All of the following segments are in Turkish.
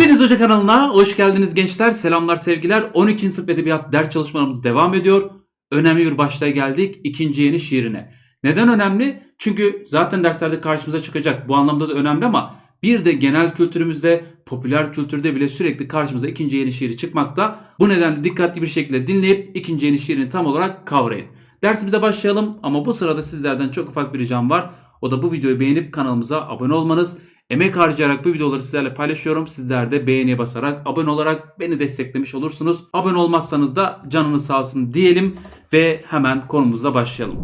Deniz Hoca kanalına hoş geldiniz gençler. Selamlar sevgiler. 12. sınıf edebiyat ders çalışmalarımız devam ediyor. Önemli bir başlığa geldik. ikinci yeni şiirine. Neden önemli? Çünkü zaten derslerde karşımıza çıkacak. Bu anlamda da önemli ama bir de genel kültürümüzde, popüler kültürde bile sürekli karşımıza ikinci yeni şiiri çıkmakta. Bu nedenle dikkatli bir şekilde dinleyip ikinci yeni şiirini tam olarak kavrayın. Dersimize başlayalım ama bu sırada sizlerden çok ufak bir ricam var. O da bu videoyu beğenip kanalımıza abone olmanız. Emek harcayarak bu videoları sizlerle paylaşıyorum. Sizler de beğeniye basarak abone olarak beni desteklemiş olursunuz. Abone olmazsanız da canınız sağ olsun diyelim ve hemen konumuzla başlayalım.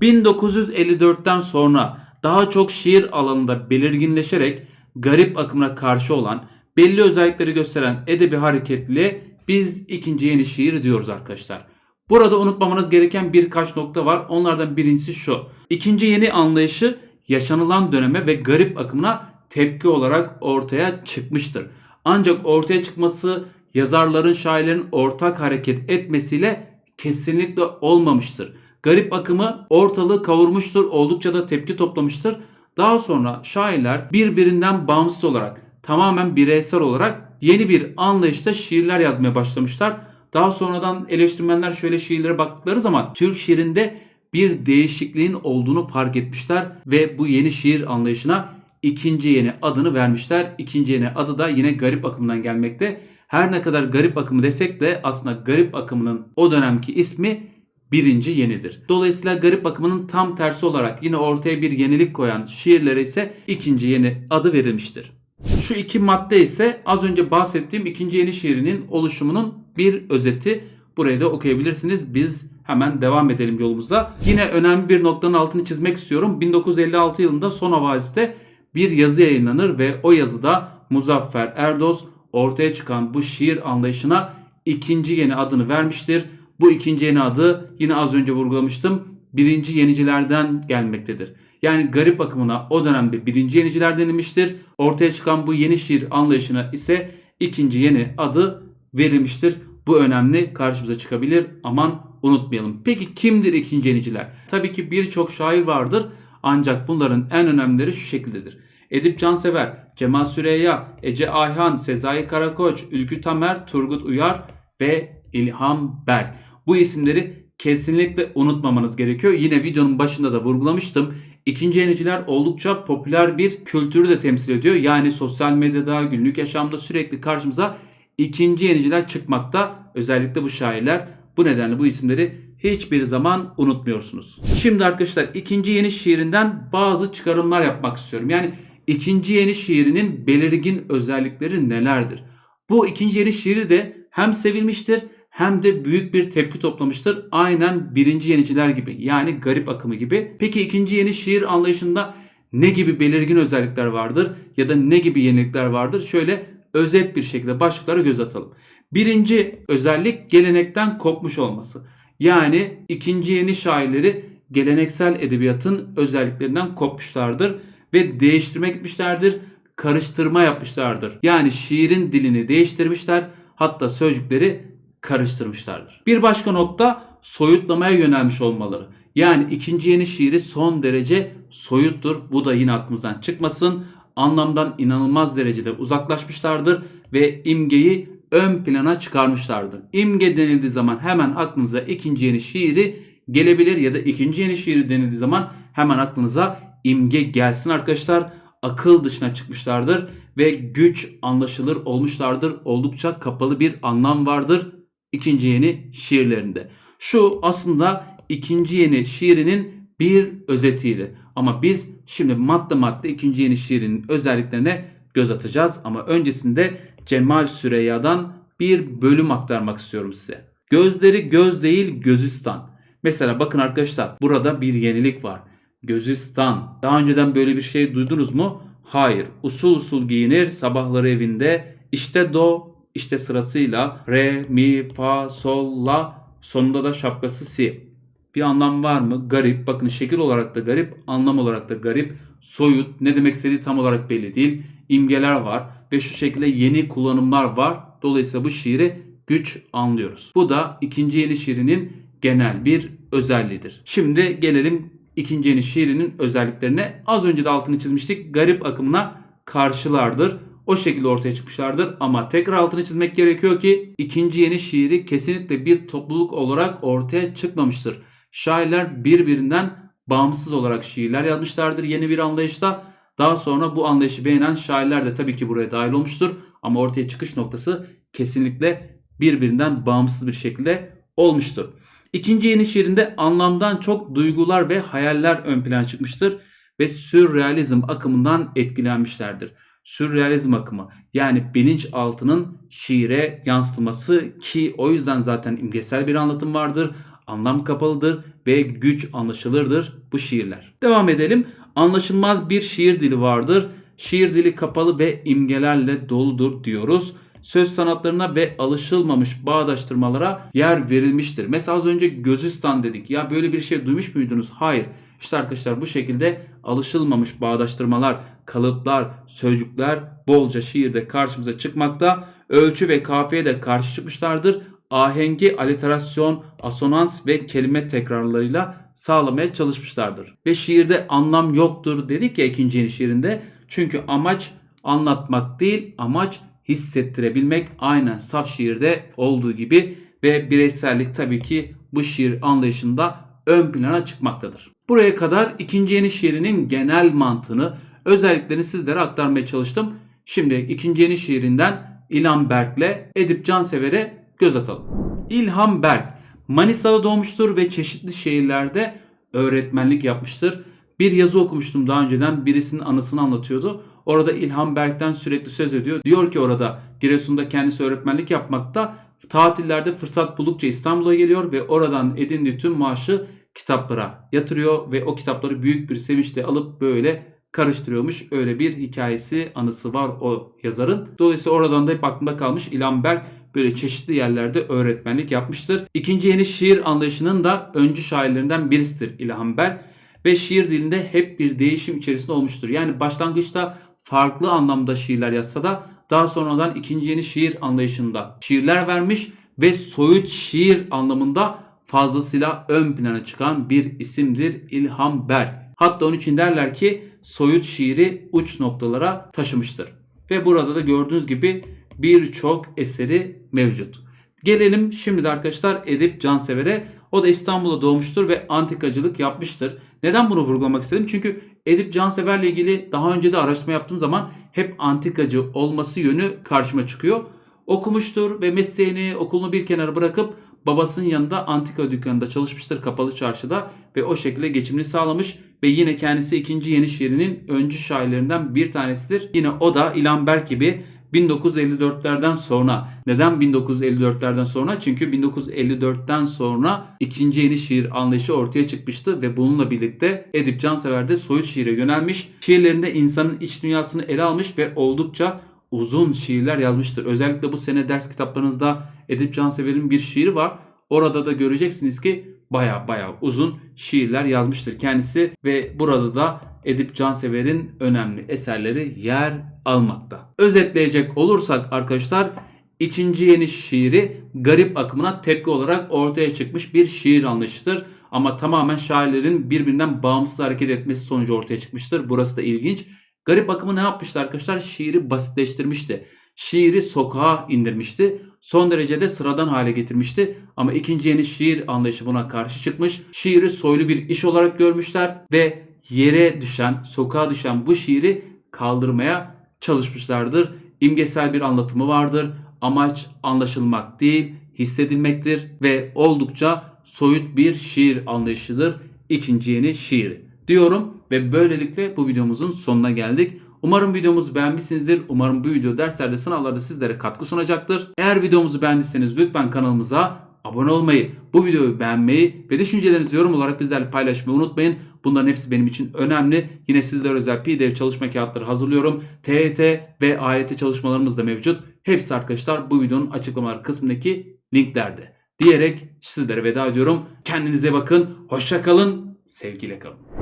1954'ten sonra daha çok şiir alanında belirginleşerek garip akımına karşı olan belli özellikleri gösteren edebi hareketliliğe biz ikinci yeni şiir diyoruz arkadaşlar. Burada unutmamanız gereken birkaç nokta var. Onlardan birincisi şu. İkinci yeni anlayışı yaşanılan döneme ve garip akımına tepki olarak ortaya çıkmıştır. Ancak ortaya çıkması yazarların, şairlerin ortak hareket etmesiyle kesinlikle olmamıştır. Garip akımı ortalığı kavurmuştur, oldukça da tepki toplamıştır. Daha sonra şairler birbirinden bağımsız olarak, tamamen bireysel olarak yeni bir anlayışta şiirler yazmaya başlamışlar. Daha sonradan eleştirmenler şöyle şiirlere baktıkları zaman Türk şiirinde bir değişikliğin olduğunu fark etmişler ve bu yeni şiir anlayışına ikinci yeni adını vermişler. İkinci yeni adı da yine garip akımdan gelmekte. Her ne kadar garip akımı desek de aslında garip akımının o dönemki ismi birinci yenidir. Dolayısıyla garip akımının tam tersi olarak yine ortaya bir yenilik koyan şiirlere ise ikinci yeni adı verilmiştir. Şu iki madde ise az önce bahsettiğim ikinci yeni şiirinin oluşumunun bir özeti. Burayı da okuyabilirsiniz. Biz hemen devam edelim yolumuza. Yine önemli bir noktanın altını çizmek istiyorum. 1956 yılında Son Havazis'te bir yazı yayınlanır ve o yazıda Muzaffer Erdoz ortaya çıkan bu şiir anlayışına ikinci yeni adını vermiştir. Bu ikinci yeni adı yine az önce vurgulamıştım. Birinci yenicilerden gelmektedir. Yani garip akımına o dönemde birinci yeniciler denilmiştir. Ortaya çıkan bu yeni şiir anlayışına ise ikinci yeni adı verilmiştir. Bu önemli karşımıza çıkabilir. Aman unutmayalım. Peki kimdir ikinci yeniciler? Tabii ki birçok şair vardır. Ancak bunların en önemlileri şu şekildedir. Edip Cansever, Cemal Süreyya, Ece Ayhan, Sezai Karakoç, Ülkü Tamer, Turgut Uyar ve İlham Berk. Bu isimleri kesinlikle unutmamanız gerekiyor. Yine videonun başında da vurgulamıştım. İkinci yeniciler oldukça popüler bir kültürü de temsil ediyor. Yani sosyal medyada, günlük yaşamda sürekli karşımıza ikinci yeniciler çıkmakta. Özellikle bu şairler. Bu nedenle bu isimleri hiçbir zaman unutmuyorsunuz. Şimdi arkadaşlar ikinci yeni şiirinden bazı çıkarımlar yapmak istiyorum. Yani ikinci yeni şiirinin belirgin özellikleri nelerdir? Bu ikinci yeni şiiri de hem sevilmiştir hem de büyük bir tepki toplamıştır. Aynen birinci yeniciler gibi yani garip akımı gibi. Peki ikinci yeni şiir anlayışında ne gibi belirgin özellikler vardır ya da ne gibi yenilikler vardır? Şöyle özet bir şekilde başlıklara göz atalım. Birinci özellik gelenekten kopmuş olması. Yani ikinci yeni şairleri geleneksel edebiyatın özelliklerinden kopmuşlardır ve değiştirme gitmişlerdir, karıştırma yapmışlardır. Yani şiirin dilini değiştirmişler, hatta sözcükleri karıştırmışlardır. Bir başka nokta soyutlamaya yönelmiş olmaları. Yani ikinci yeni şiiri son derece soyuttur. Bu da yine aklımızdan çıkmasın. Anlamdan inanılmaz derecede uzaklaşmışlardır ve imgeyi ön plana çıkarmışlardır. İmge denildiği zaman hemen aklınıza ikinci yeni şiiri gelebilir ya da ikinci yeni şiiri denildiği zaman hemen aklınıza imge gelsin arkadaşlar. Akıl dışına çıkmışlardır ve güç anlaşılır olmuşlardır. Oldukça kapalı bir anlam vardır ikinci yeni şiirlerinde. Şu aslında ikinci yeni şiirinin bir özetiydi. Ama biz şimdi madde madde ikinci yeni şiirinin özelliklerine göz atacağız. Ama öncesinde Cemal Süreyya'dan bir bölüm aktarmak istiyorum size. Gözleri göz değil gözistan. Mesela bakın arkadaşlar burada bir yenilik var. Gözistan. Daha önceden böyle bir şey duydunuz mu? Hayır. Usul usul giyinir sabahları evinde. İşte do, işte sırasıyla re, mi, fa, sol, la, sonunda da şapkası si. Bir anlam var mı? Garip. Bakın şekil olarak da garip, anlam olarak da garip. Soyut, ne demek istediği tam olarak belli değil. İmgeler var ve şu şekilde yeni kullanımlar var. Dolayısıyla bu şiiri güç anlıyoruz. Bu da ikinci yeni şiirinin genel bir özelliğidir. Şimdi gelelim ikinci yeni şiirinin özelliklerine. Az önce de altını çizmiştik. Garip akımına karşılardır. o şekilde ortaya çıkmışlardır. Ama tekrar altını çizmek gerekiyor ki ikinci yeni şiiri kesinlikle bir topluluk olarak ortaya çıkmamıştır. Şairler birbirinden bağımsız olarak şiirler yazmışlardır yeni bir anlayışta. Daha sonra bu anlayışı beğenen şairler de tabii ki buraya dahil olmuştur. Ama ortaya çıkış noktası kesinlikle birbirinden bağımsız bir şekilde olmuştur. İkinci yeni şiirinde anlamdan çok duygular ve hayaller ön plana çıkmıştır ve sürrealizm akımından etkilenmişlerdir. Sürrealizm akımı yani bilinçaltının şiire yansıtılması ki o yüzden zaten imgesel bir anlatım vardır. Anlam kapalıdır ve güç anlaşılırdır bu şiirler. Devam edelim. Anlaşılmaz bir şiir dili vardır. Şiir dili kapalı ve imgelerle doludur diyoruz söz sanatlarına ve alışılmamış bağdaştırmalara yer verilmiştir. Mesela az önce gözüstan dedik. Ya böyle bir şey duymuş muydunuz? Hayır. İşte arkadaşlar bu şekilde alışılmamış bağdaştırmalar, kalıplar, sözcükler bolca şiirde karşımıza çıkmakta. Ölçü ve kafiye de karşı çıkmışlardır. Ahengi, aliterasyon, asonans ve kelime tekrarlarıyla sağlamaya çalışmışlardır. Ve şiirde anlam yoktur dedik ya ikinci yeni şiirinde. Çünkü amaç anlatmak değil, amaç hissettirebilmek aynen saf şiirde olduğu gibi ve bireysellik tabii ki bu şiir anlayışında ön plana çıkmaktadır. Buraya kadar ikinci yeni şiirinin genel mantığını, özelliklerini sizlere aktarmaya çalıştım. Şimdi ikinci yeni şiirinden İlhan Berk'le Edip Cansever'e göz atalım. İlhan Berk, Manisa'da doğmuştur ve çeşitli şehirlerde öğretmenlik yapmıştır. Bir yazı okumuştum daha önceden birisinin anısını anlatıyordu. Orada İlhan Berk'ten sürekli söz ediyor. Diyor ki orada Giresun'da kendisi öğretmenlik yapmakta. Tatillerde fırsat buldukça İstanbul'a geliyor ve oradan edindiği tüm maaşı kitaplara yatırıyor ve o kitapları büyük bir sevinçle alıp böyle karıştırıyormuş. Öyle bir hikayesi, anısı var o yazarın. Dolayısıyla oradan da hep aklımda kalmış İlhan Berk böyle çeşitli yerlerde öğretmenlik yapmıştır. İkinci yeni şiir anlayışının da öncü şairlerinden birisidir İlhan Berk ve şiir dilinde hep bir değişim içerisinde olmuştur. Yani başlangıçta farklı anlamda şiirler yazsa da daha sonradan ikinci yeni şiir anlayışında şiirler vermiş ve soyut şiir anlamında fazlasıyla ön plana çıkan bir isimdir İlham Berk. Hatta onun için derler ki soyut şiiri uç noktalara taşımıştır. Ve burada da gördüğünüz gibi birçok eseri mevcut. Gelelim şimdi de arkadaşlar Edip Cansever'e. O da İstanbul'da doğmuştur ve antikacılık yapmıştır. Neden bunu vurgulamak istedim? Çünkü Edip Cansever'le ilgili daha önce de araştırma yaptığım zaman hep antikacı olması yönü karşıma çıkıyor. Okumuştur ve mesleğini, okulunu bir kenara bırakıp babasının yanında antika dükkanında çalışmıştır kapalı çarşıda ve o şekilde geçimini sağlamış ve yine kendisi ikinci yeni şiirinin öncü şairlerinden bir tanesidir. Yine o da İlhan Berk gibi 1954'lerden sonra. Neden 1954'lerden sonra? Çünkü 1954'ten sonra ikinci yeni şiir anlayışı ortaya çıkmıştı ve bununla birlikte Edip Cansever de soyut şiire yönelmiş. Şiirlerinde insanın iç dünyasını ele almış ve oldukça uzun şiirler yazmıştır. Özellikle bu sene ders kitaplarınızda Edip Cansever'in bir şiiri var. Orada da göreceksiniz ki baya baya uzun şiirler yazmıştır kendisi ve burada da Edip Cansever'in önemli eserleri yer almakta. Özetleyecek olursak arkadaşlar ikinci yeni şiiri garip akımına tepki olarak ortaya çıkmış bir şiir anlayışıdır. Ama tamamen şairlerin birbirinden bağımsız hareket etmesi sonucu ortaya çıkmıştır. Burası da ilginç. Garip akımı ne yapmıştı arkadaşlar? Şiiri basitleştirmişti. Şiiri sokağa indirmişti. Son derecede sıradan hale getirmişti. Ama ikinci yeni şiir anlayışı buna karşı çıkmış. Şiiri soylu bir iş olarak görmüşler ve yere düşen, sokağa düşen bu şiiri kaldırmaya çalışmışlardır. İmgesel bir anlatımı vardır. Amaç anlaşılmak değil, hissedilmektir ve oldukça soyut bir şiir anlayışıdır ikinci yeni şiir diyorum ve böylelikle bu videomuzun sonuna geldik. Umarım videomuzu beğenmişsinizdir. Umarım bu video derslerde sınavlarda sizlere katkı sunacaktır. Eğer videomuzu beğendiyseniz lütfen kanalımıza abone olmayı, bu videoyu beğenmeyi ve düşüncelerinizi yorum olarak bizlerle paylaşmayı unutmayın. Bunların hepsi benim için önemli. Yine sizlere özel PDF çalışma kağıtları hazırlıyorum. TET ve AYT çalışmalarımız da mevcut. Hepsi arkadaşlar bu videonun açıklamalar kısmındaki linklerde. Diyerek sizlere veda ediyorum. Kendinize bakın. Hoşça kalın. Sevgiyle kalın.